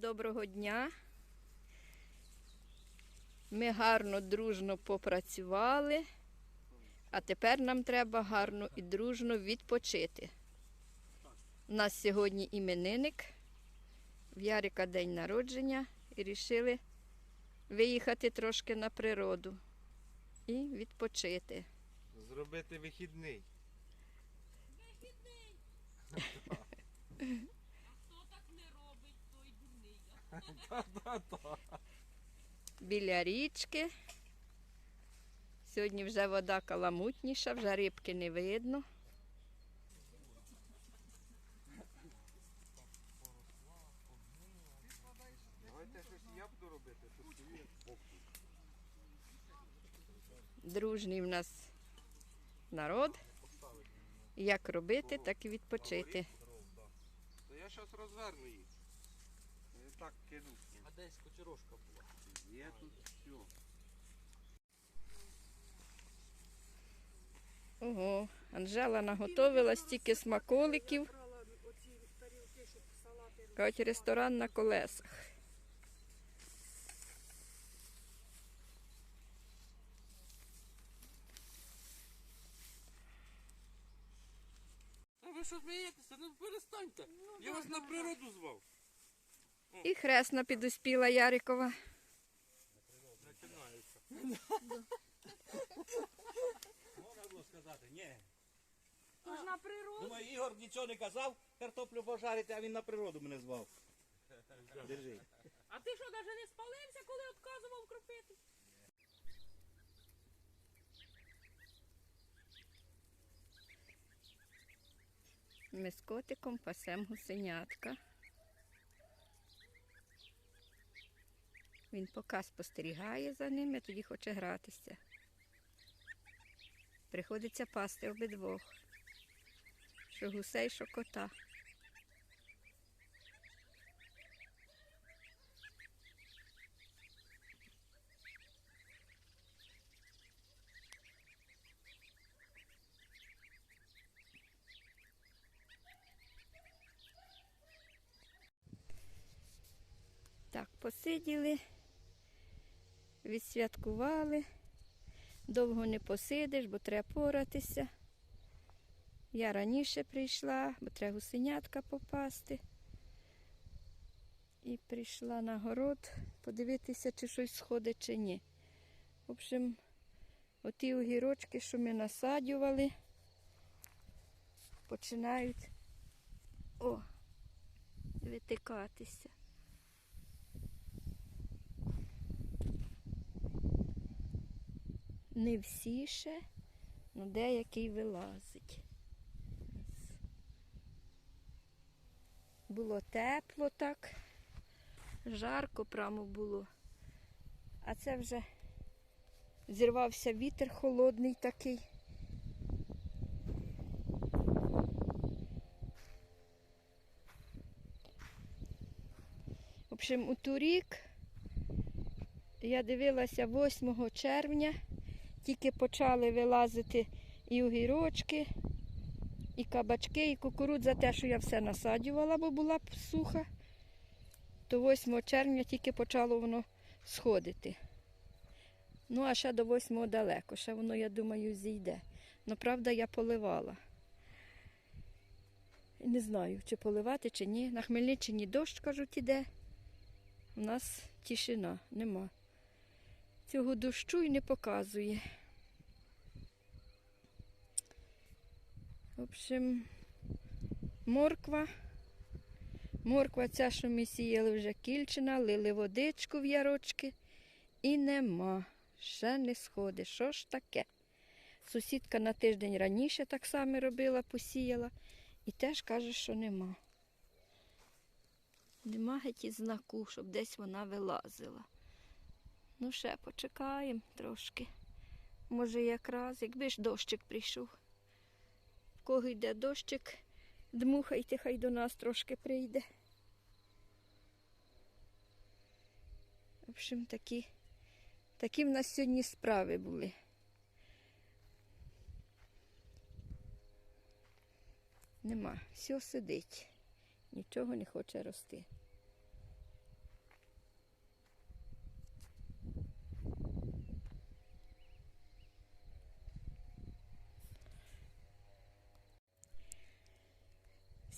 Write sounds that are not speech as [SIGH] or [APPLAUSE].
доброго дня. Ми гарно, дружно попрацювали, а тепер нам треба гарно і дружно відпочити. У нас сьогодні іменинник, в Ярика день народження і вирішили виїхати трошки на природу і відпочити. Зробити вихідний. Хто [LAUGHS] так не робить, той дурний. Біля річки. Сьогодні вже вода каламутніша, вже рибки не видно. Давайте щось я буду робити, собі. Дружний в нас народ. Як робити, так і відпочити. То я зараз розверну їх. Так кину. А десь кочерошка була. Є тут все. Ого, Анжела наготовила стільки смаколиків. Кажуть, ресторан на колесах. А ви що смієтеся? Ну перестаньте. Я вас на природу звав. І хресна підуспіла Ярикова. Починається. Можна було сказати, ні. Тож на природу. Думаю, Ігор нічого не казав, картоплю пожарити, а він на природу мене звав. Держи. А ти що, навіть не спалився, коли відказував кропити? Ми з котиком пасем гусенятка. Він поки спостерігає за ними, тоді хоче гратися. Приходиться пасти обидвох. Що гусей, що кота. Так, посиділи, відсвяткували. Довго не посидиш, бо треба поратися. Я раніше прийшла, бо треба гусенятка попасти. І прийшла на город подивитися, чи щось сходить, чи ні. В общем, оті огірочки, що ми насадювали, починають о, витикатися. Не всі ще, але деякий вилазить. Було тепло так, жарко прямо було. А це вже зірвався вітер холодний такий. В общем, у торік я дивилася 8 червня, тільки почали вилазити і огірочки, і кабачки, і кукурудза, те, що я все насаджувала, бо була б суха, то 8 червня тільки почало воно сходити. Ну, а ще до 8 далеко, ще воно, я думаю, зійде. Ну, правда, я поливала. Не знаю, чи поливати, чи ні. На Хмельниччині дощ, кажуть, іде. У нас тишина, нема. Цього дощу і не показує. В общем, морква. Морква ця, що ми сіяли вже кільчина, лили водичку в ярочки і нема. Ще не сходить. Що ж таке? Сусідка на тиждень раніше так само робила, посіяла і теж каже, що нема. Нема геть і знаку, щоб десь вона вилазила. Ну, ще почекаємо трошки. Може, якраз, якби ж дощик прийшов. В кого йде дощик, дмухайте, хай до нас трошки прийде. В общем, такі, такі в нас сьогодні справи були. Нема, все сидить, нічого не хоче рости.